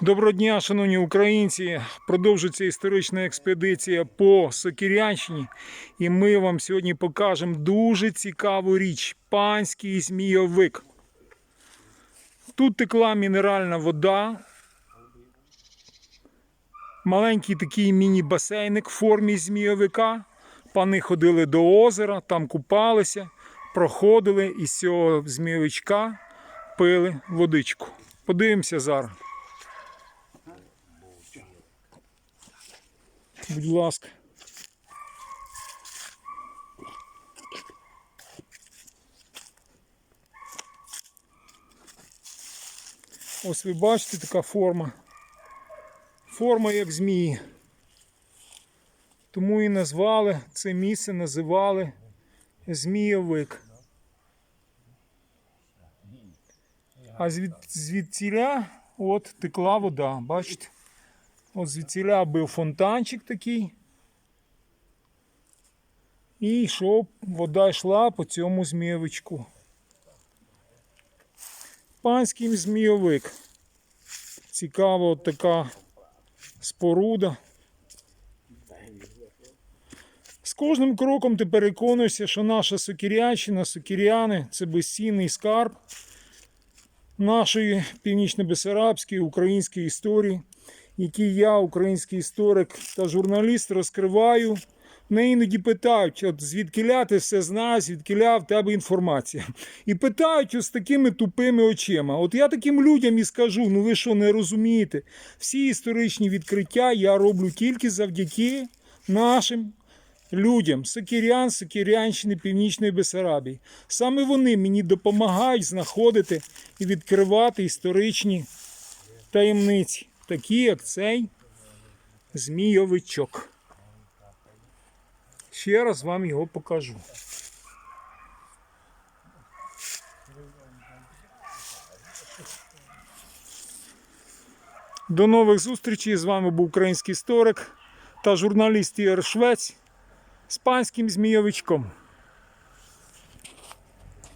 Доброго дня, шановні українці. Продовжується історична експедиція по Сокирянщині. І ми вам сьогодні покажемо дуже цікаву річ панський змійовик. Тут текла мінеральна вода. Маленький такий міні-басейник в формі змійовика. Пани ходили до озера, там купалися, проходили і з цього змійовичка пили водичку. Подивимося зараз. Будь ласка. Ось ви бачите така форма. Форма як змії. Тому і назвали це місце називали Змійовик. А звід, звідціля от текла вода, бачите? От звідціля був фонтанчик такий. І йшов, вода йшла по цьому змійовичку. Панський змійовик. Цікава от така споруда. З кожним кроком ти переконуєшся, що наша Сокірячина, Сокіряни це безцінний скарб нашої північно-бесарабської української історії, який я, український історик та журналіст, розкриваю. Мене іноді питають, от звідкиля ти все знаєш, звідкиля в тебе інформація. І питають ось такими тупими очима. От я таким людям і скажу: ну ви що не розумієте? Всі історичні відкриття я роблю тільки завдяки нашим людям, Сокирян, Сокирянщини, Північної Бесарабії. Саме вони мені допомагають знаходити і відкривати історичні таємниці, такі як цей змійовичок. Ще раз вам його покажу. До нових зустрічей. З вами був український історик та журналіст Ігор Швець з панським змійовичком.